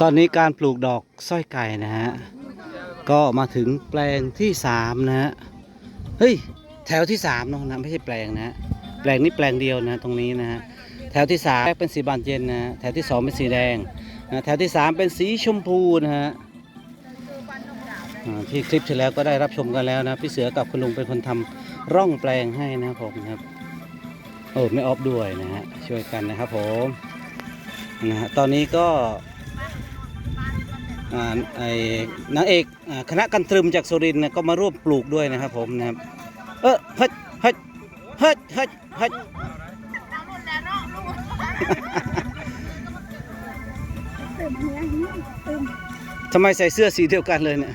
ตอนนี้การปลูกดอกสร้อยไก่นะฮะ ก็มาถึงแปลงที่สามนะฮะ เฮ้ย แถวที่สามเนะนะไม่ใช่แปลงนะฮะแปลงนี้แปลงเดียวนะตรงนี้นะฮะ แถวที่สามเป็นสีบานเย็นนะแถวที่สองเป็นสีแดงนะแถวที่สามเป็นสีชมพูนะฮะที่คลิปที่แล้วก็ได้รับชมกันแล้วนะ พี่เสือกับคุณลุงเป็นคนทำร่องแปลงให้นะครับผมนะครับ โอ้ไม่ออฟด้วยนะฮะช่วยกันนะครับผม นะฮะตอนนี้ก็ไอ้นางเอกคณะกันตรึมจากสุรินทร์ก็มาร่วมปลูกด้วยนะครับผมนะครับเออเฮ้ยเฮ้ยเฮ้ยเฮ้ยเฮ้ยทำไมใส่เสื้อสีเดียวกันเลยเนี่ย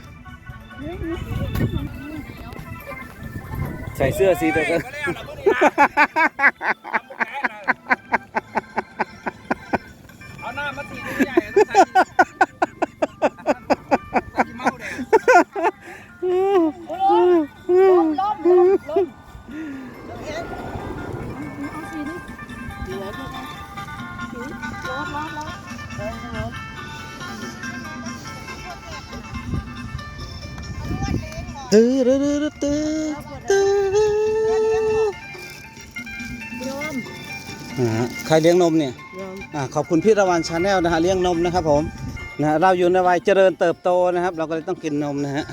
ใส่เสื้อสีเดียวกัน ตื้อตื้อตื้อตื้อตื้อโยมอ่าฮะใครเลี้ยงนมเนี่ยโยมอ่าขอบคุณพี่ระวันชาแนลนะฮะเลี้ยงนมนะครับผม นะเราอยู่ในวัยเจริญเติบโตนะครับ เราก็เลยต้องกินนมนะฮะ